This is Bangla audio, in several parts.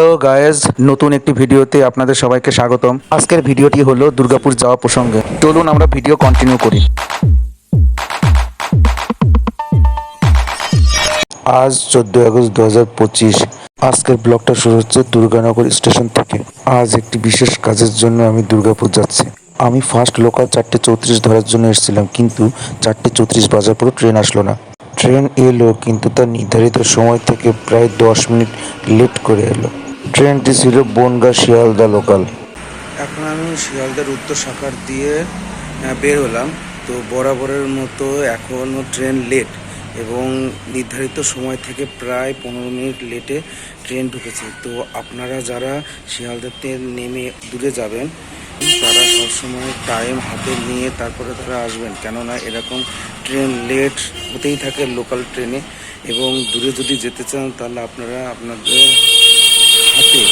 হ্যালো গায়েজ নতুন একটি ভিডিওতে আপনাদের সবাইকে স্বাগতম। আজকের ভিডিওটি হলো দুর্গাপুর যাওয়া প্রসঙ্গে। চলুন আমরা ভিডিও কন্টিনিউ করি। আজ চোদ্দই আগস্ট দু হাজার পঁচিশ। আজকের ব্লগটা শুরু হচ্ছে দুর্গানগর স্টেশন থেকে। আজ একটি বিশেষ কাজের জন্য আমি দুর্গাপুর যাচ্ছি। আমি ফার্স্ট লোকাল চারটে চৌত্রিশ ধরার জন্য এসেছিলাম, কিন্তু চারটে চৌত্রিশ বাজার পরও ট্রেন আসলো না। ট্রেন এলো, কিন্তু তার নির্ধারিত সময় থেকে প্রায় দশ মিনিট লেট করে এলো। ট্রেনটি ছিল বনগা শিয়ালদা লোকাল এখন আমি শিয়ালদার উত্তর শাখার দিয়ে বের হলাম। তো বরাবরের মতো এখনও ট্রেন লেট এবং নির্ধারিত সময় থেকে প্রায় পনেরো মিনিট লেটে ট্রেন ঢুকেছে। তো আপনারা যারা শিয়ালদাতে নেমে দূরে যাবেন, তারা সবসময় টাইম হাতে নিয়ে তারপরে তারা আসবেন। কেননা এরকম ট্রেন লেট হতেই থাকে লোকাল ট্রেনে এবং দূরে যদি যেতে চান, তাহলে আপনারা আপনাদের হাতে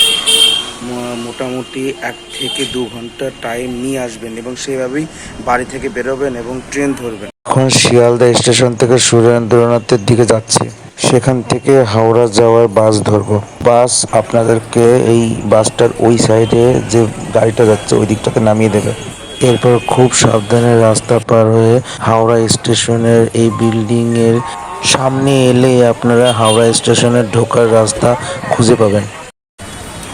মোটামুটি এক থেকে দু ঘণ্টা টাইম নিয়ে আসবেন এবং সেভাবেই বাড়ি থেকে বেরোবেন এবং ট্রেন ধরবেন। এখন শিয়ালদা স্টেশন থেকে সুরেন্দ্রনাথের দিকে যাচ্ছি। সেখান থেকে হাওড়া যাওয়ার বাস ধরবো। বাস আপনাদেরকে এই বাসটার ওই সাইডে যে গাড়িটা যাচ্ছে, ওই দিকটাতে নামিয়ে দেবে। এরপর খুব সাবধানে রাস্তা পার হয়ে হাওড়া স্টেশনের এই বিল্ডিং এর সামনে এলে আপনারা হাওড়া স্টেশনে ঢোকার রাস্তা খুঁজে পাবেন।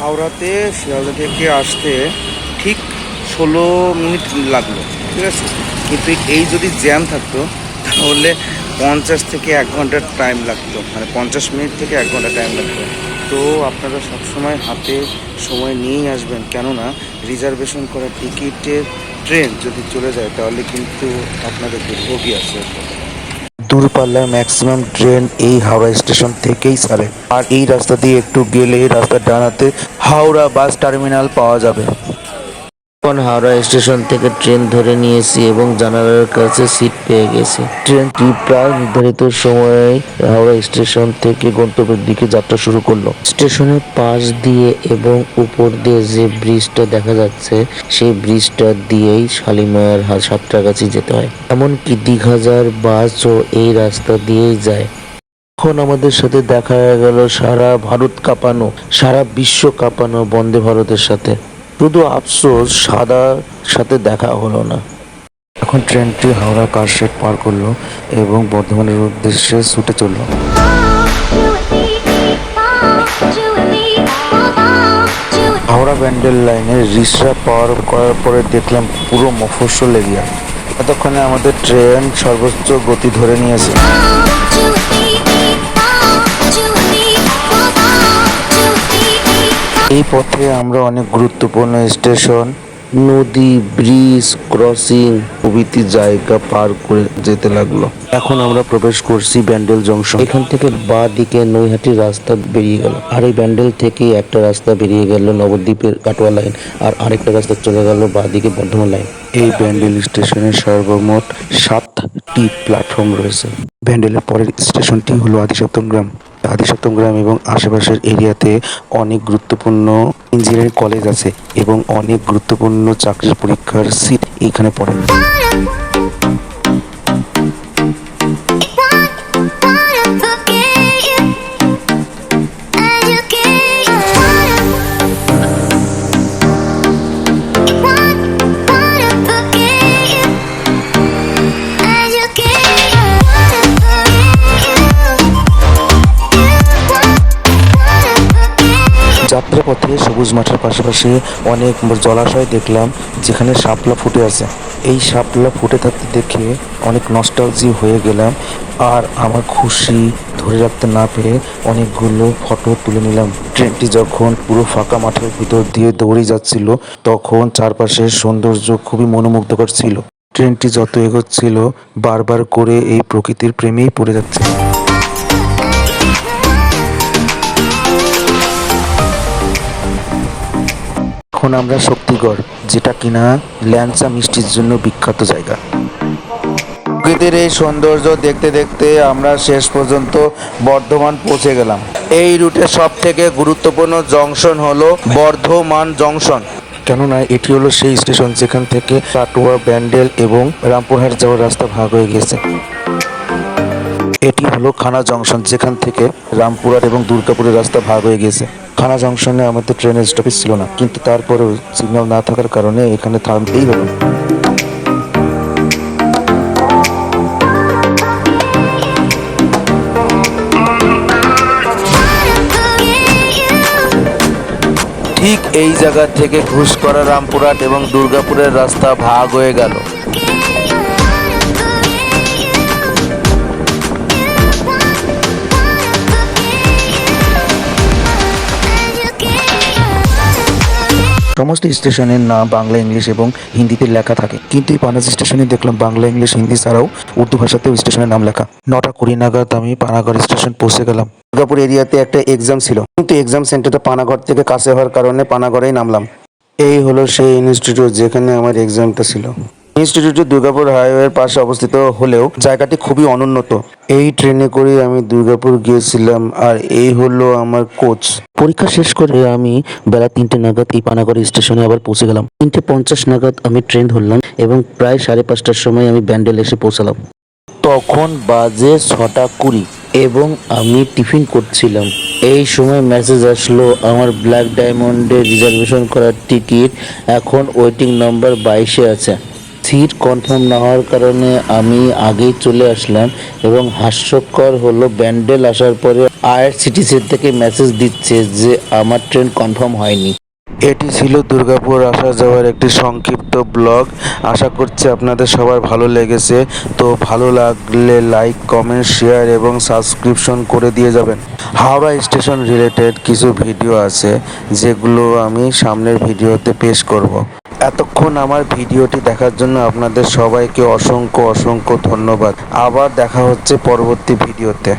হাওড়াতে, শিয়ালদা থেকে আসতে ঠিক ষোলো মিনিট লাগল, ঠিক আছে? কিন্তু এই যদি জ্যাম থাকতো, তাহলে পঞ্চাশ থেকে এক ঘণ্টার টাইম লাগতো মানে পঞ্চাশ মিনিট থেকে এক ঘণ্টা টাইম লাগতো। তো আপনারা সবসময় হাতে সময় নিয়েই আসবেন, কেননা রিজার্ভেশন করা টিকিটের ট্রেন যদি চলে যায়, তাহলে কিন্তু আপনাদের দুর্ভোগই আছে। দূরপাল্লার ম্যাক্সিমাম ট্রেন এই হাওড়া স্টেশন থেকেই ছাড়ে। আর এই রাস্তা দিয়ে একটু গেলে রাস্তার ডানাতে হাওড়া বাস টার্মিনাল পাওয়া যাবে। এখন হাওড়া স্টেশন থেকে ট্রেন ধরে নিয়েছি এবং জানালার কাছে সিট পেয়ে গেছি। ট্রেনটি প্রায় নির্ধারিত সময়ে হাওড়া স্টেশন থেকে গন্তব্যের দিকে যাত্রা শুরু করল। স্টেশনের পাশ দিয়ে এবং উপর দিয়ে যে ব্রিজটা দেখা যাচ্ছে, সেই ব্রিজটা দিয়েই শালিমার সাঁতরাগাছি যেতে হয়। এমনকি দীঘাজার বাসও এই রাস্তা দিয়েই যায়। এখন আমাদের সাথে দেখা গেল সারা ভারত কাঁপানো, সারা বিশ্ব কাঁপানো বন্দে ভারতের সাথে। শুধু আফসোস, সাদা সাথে দেখা হলো না। এখন ট্রেনটি হাওড়া কারশেড পার করল এবং বর্ধমানের উদ্দেশ্যে ছুটে চলল। হাওড়া ব্যান্ডেল লাইনে রিসরা পার করার পরে দেখলাম পুরো মফস্বল এরিয়া। এতক্ষণে আমাদের ট্রেন সর্বোচ্চ গতি ধরে নিয়েছে। এই পথে আমরা অনেক গুরুত্বপূর্ণ স্টেশন, নদী, ব্রিজ, ক্রসিং প্রভৃতি জায়গা পার করে যেতে লাগল। এখন আমরা প্রবেশ করছি ব্যান্ডেল জংশন। এখান থেকে বা দিকে নৈহাটির রাস্তা বেরিয়ে গেল। আর এই ব্যান্ডেল থেকে একটা রাস্তা বেরিয়ে গেল নবদ্বীপের কাটোয়া লাইন, আর আরেকটা রাস্তা চলে গেল বা দিকে বর্ধমান লাইন। এই ব্যান্ডেল স্টেশনে সর্বমোট সাতটি প্ল্যাটফর্ম রয়েছে। ব্যান্ডেলের পরের স্টেশনটি হলো আদিসপ্তম গ্রাম। আদিসপ্তম গ্রাম এবং আশেপাশের এরিয়াতে অনেক গুরুত্বপূর্ণ ইঞ্জিনিয়ারিং কলেজ আছে এবং অনেক গুরুত্বপূর্ণ চাকরির পরীক্ষার সিট এখানে পড়ে সবুজ মাঠের পাশাপাশি অনেক জলাশয় দেখলাম, যেখানে শাপলা ফুটে আছে। এই শাপলা ফুটে থাকতে দেখে অনেক নস্টালজি হয়ে গেলাম আর আমার খুশি ধরে রাখতে না পেরে অনেকগুলো ফটো তুলে নিলাম। ট্রেনটি যখন পুরো ফাঁকা মাঠের ভিতর দিয়ে দৌড়ে যাচ্ছিল, তখন চারপাশের সৌন্দর্য খুবই মনোমুগ্ধকর ছিল। ট্রেনটি যত এগোচ্ছিল, বারবার করে এই প্রকৃতির প্রেমেই পড়ে যাচ্ছে এখন আমরা শক্তিগড়, যেটা কিনা ল্যাংচা মিষ্টির জন্য বিখ্যাত জায়গা। প্রকৃতির এই সৌন্দর্য দেখতে দেখতে আমরা শেষ পর্যন্ত বর্ধমান পৌঁছে গেলাম। এই রুটের সব থেকে গুরুত্বপূর্ণ জংশন হলো বর্ধমান জংশন। কেননা এটি হলো সেই স্টেশন যেখান থেকে কাটোয়া ব্যান্ডেল এবং রামপুরহাট যাওয়ার রাস্তা ভাগ হয়ে গেছে। এটি হলো খানা জংশন যেখান থেকে রামপুরহাট এবং দুর্গাপুরের রাস্তা ভাগ হয়ে গেছে। খানা জংশনে আমাদের ট্রেনের স্টপেজ ছিল না, কিন্তু তারপরেও সিগন্যাল না থাকার কারণে এখানে থামতেই হলো। ঠিক এই জায়গা থেকে ঘুষপাড়া রামপুরহাট এবং দুর্গাপুরের রাস্তা ভাগ হয়ে গেল। সমস্ত স্টেশনের নাম বাংলা, ইংলিশ এবং হিন্দিতে লেখা থাকে। কিন্তু এই পানাজি স্টেশনে দেখলাম বাংলা, ইংলিশ, হিন্দি ছাড়াও উর্দু ভাষাতেও স্টেশনের নাম লেখা। নটা কুড়ি নাগাদ আমি পানাগড় স্টেশন পৌঁছে গেলাম। দুর্গাপুর এরিয়াতে একটা এক্সাম ছিল। কিন্তু এক্সাম সেন্টারটা পানাগড় থেকে কাছে হওয়ার কারণে পানাগড়েই নামলাম। এই হলো সেই ইনস্টিটিউট যেখানে আমার এক্সামটা ছিল। ইনস্টিটিউটটি দুর্গাপুর হাইওয়ের পাশে অবস্থিত হলেও জায়গাটি খুবই অনুন্নত। এই ট্রেনে করে আমি দুর্গাপুর গিয়েছিলাম আর এই হলো আমার কোচ। পরীক্ষা শেষ করে আমি বেলা তিনটে নাগাদ এই পানাগড় স্টেশনে আবার পৌঁছে গেলাম। তিনটে পঞ্চাশ নাগাদ আমি ট্রেন ধরলাম এবং প্রায় সাড়ে পাঁচটার সময় আমি ব্যান্ডেল এসে পৌঁছালাম। তখন বাজে ছটা কুড়ি এবং আমি টিফিন করছিলাম। এই সময় মেসেজ আসলো আমার ব্ল্যাক ডায়মন্ডে রিজার্ভেশন করার টিকিট এখন ওয়েটিং নাম্বার বাইশে আছে। সিট কনফার্ম না হওয়ার কারণে আমি আগেই চলে আসলাম এবং হাস্যকর হলো ব্যান্ডেল আসার পরে আইআরসিটিসি থেকে মেসেজ দিচ্ছে যে আমার ট্রেন কনফার্ম হয়নি। এটি ছিল দুর্গাপুর আসা যাওয়ার একটি সংক্ষিপ্ত ব্লগ। আশা করছি আপনাদের সবার ভালো লেগেছে। তো ভালো লাগলে লাইক কমেন্ট শেয়ার এবং সাবস্ক্রিপশন করে দিয়ে যাবেন। হাওড়া স্টেশন রিলেটেড কিছু ভিডিও আছে যেগুলো আমি সামনের ভিডিওতে পেশ করব। এতক্ষণ আমার ভিডিওটি দেখার জন্য আপনাদের সবাইকে অসংখ্য অসংখ্য ধন্যবাদ। আবার দেখা হচ্ছে পরবর্তী ভিডিওতে।